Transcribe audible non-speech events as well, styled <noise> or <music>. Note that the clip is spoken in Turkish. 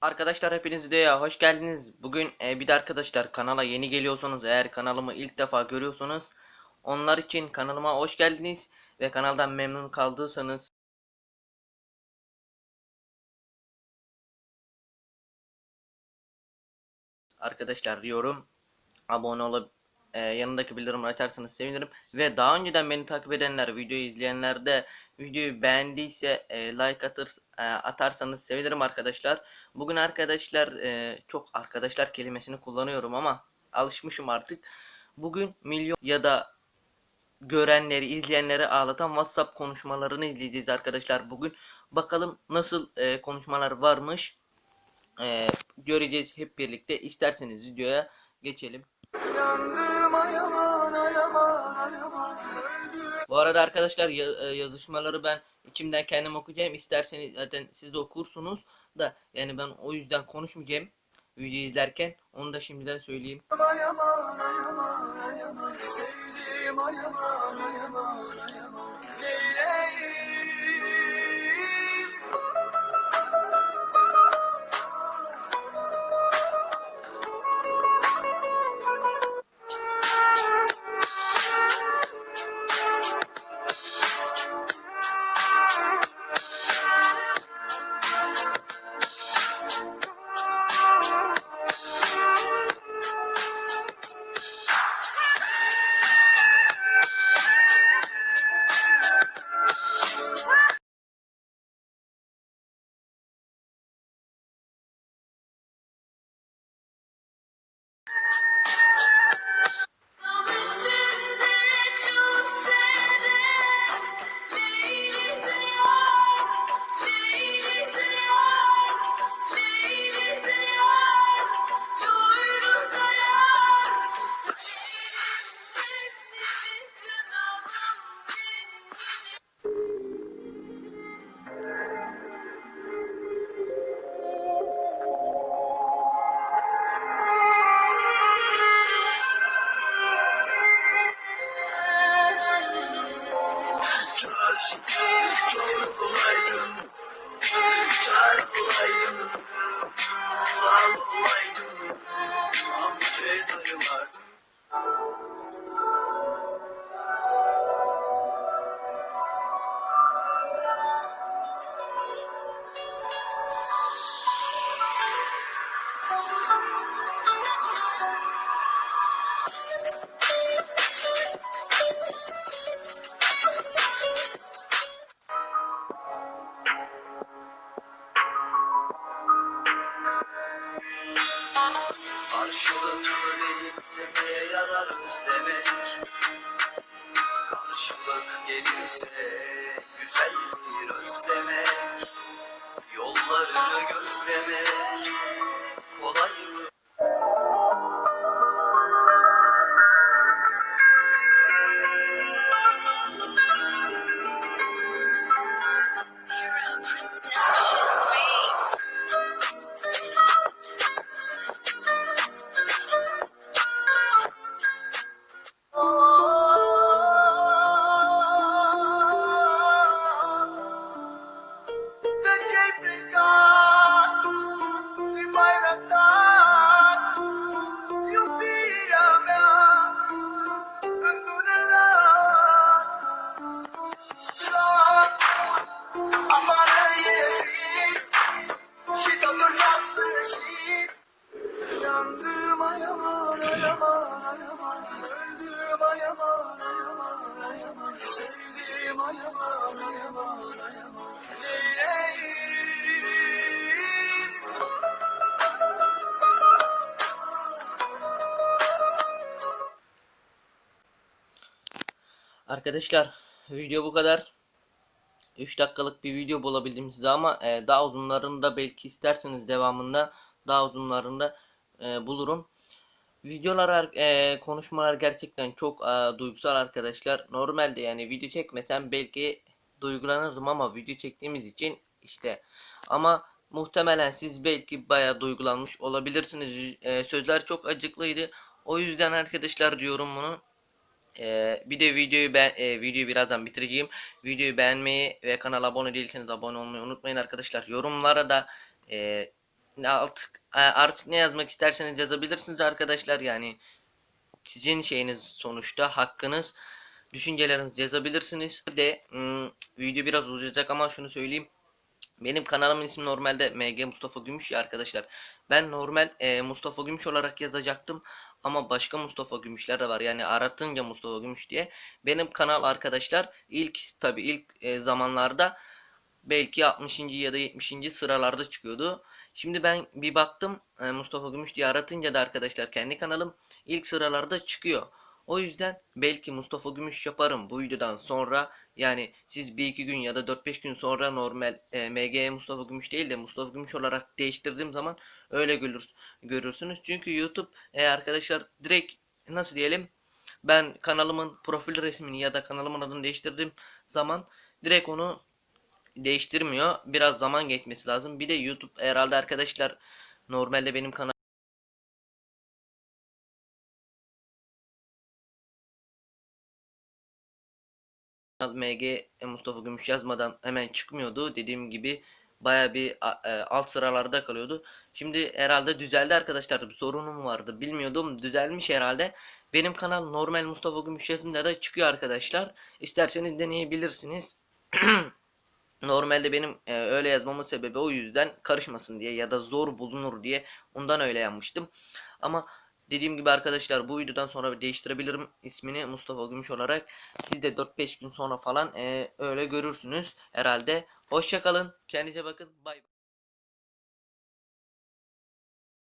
Arkadaşlar hepiniz videoya hoş geldiniz. Bugün e, bir de arkadaşlar kanala yeni geliyorsanız eğer kanalımı ilk defa görüyorsanız onlar için kanalıma hoş geldiniz ve kanaldan memnun kaldıysanız arkadaşlar diyorum abone olup e, yanındaki bildirimleri açarsanız sevinirim ve daha önceden beni takip edenler videoyu izleyenler de videoyu beğendiyse e, like atır, e, atarsanız sevinirim arkadaşlar. Bugün arkadaşlar e, çok arkadaşlar kelimesini kullanıyorum ama alışmışım artık. Bugün milyon ya da görenleri, izleyenleri ağlatan WhatsApp konuşmalarını izleyeceğiz arkadaşlar bugün. Bakalım nasıl e, konuşmalar varmış. E, göreceğiz hep birlikte. İsterseniz videoya geçelim. Bu arada arkadaşlar e, yazışmaları ben içimden kendim okuyacağım. İsterseniz zaten siz de okursunuz da yani ben o yüzden konuşmayacağım video izlerken. Onu da şimdiden söyleyeyim. Sevdiğim ay aman ay aman ay aman Karşılıklı değilse de yararız demek Karşılık gelirse güzeldir özlemek. Yollarını gözlemek kolay Arkadaşlar video bu kadar. 3 dakikalık bir video bulabildim size ama e, daha uzunlarını da belki isterseniz devamında daha uzunlarını e, bulurum. Videolar e, konuşmalar gerçekten çok e, duygusal arkadaşlar. Normalde yani video çekmesem belki duygulanırdım ama video çektiğimiz için işte ama muhtemelen siz belki bayağı duygulanmış olabilirsiniz. E, sözler çok acıklıydı. O yüzden arkadaşlar diyorum bunu. Ee, bir de videoyu ben e, videoyu birazdan bitireceğim. Videoyu beğenmeyi ve kanala abone değilseniz abone olmayı unutmayın arkadaşlar. Yorumlara da e, artık e, artık ne yazmak isterseniz yazabilirsiniz arkadaşlar. Yani sizin şeyiniz sonuçta hakkınız. Düşüncelerinizi yazabilirsiniz. Bir de video biraz uzayacak ama şunu söyleyeyim. Benim kanalımın ismi normalde MG Mustafa Gümüş ya arkadaşlar. Ben normal e, Mustafa Gümüş olarak yazacaktım. Ama başka Mustafa Gümüşler de var. Yani aratınca Mustafa Gümüş diye. Benim kanal arkadaşlar ilk tabi ilk e, zamanlarda belki 60. ya da 70. sıralarda çıkıyordu. Şimdi ben bir baktım e, Mustafa Gümüş diye aratınca da arkadaşlar kendi kanalım ilk sıralarda çıkıyor. O yüzden belki Mustafa Gümüş yaparım bu videodan sonra. Yani siz bir iki gün ya da 4-5 gün sonra normal e, MG Mustafa Gümüş değil de Mustafa Gümüş olarak değiştirdiğim zaman öyle görür, görürsünüz. Çünkü YouTube e, arkadaşlar direkt nasıl diyelim ben kanalımın profil resmini ya da kanalımın adını değiştirdiğim zaman direkt onu değiştirmiyor. Biraz zaman geçmesi lazım. Bir de YouTube herhalde arkadaşlar normalde benim kanal MG Mustafa Gümüş yazmadan hemen çıkmıyordu. Dediğim gibi baya bir e, alt sıralarda kalıyordu. Şimdi herhalde düzeldi arkadaşlar. Bir sorunum vardı. Bilmiyordum. Düzelmiş herhalde. Benim kanal normal Mustafa Gümüş yazınca da çıkıyor arkadaşlar. İsterseniz deneyebilirsiniz. <clears throat> Normalde benim e, öyle yazmamın sebebi o yüzden karışmasın diye ya da zor bulunur diye ondan öyle yapmıştım. Ama dediğim gibi arkadaşlar bu videodan sonra değiştirebilirim ismini Mustafa Gümüş olarak. Siz de 4-5 gün sonra falan e, öyle görürsünüz herhalde. Hoşçakalın. Kendinize bakın. Bay bay.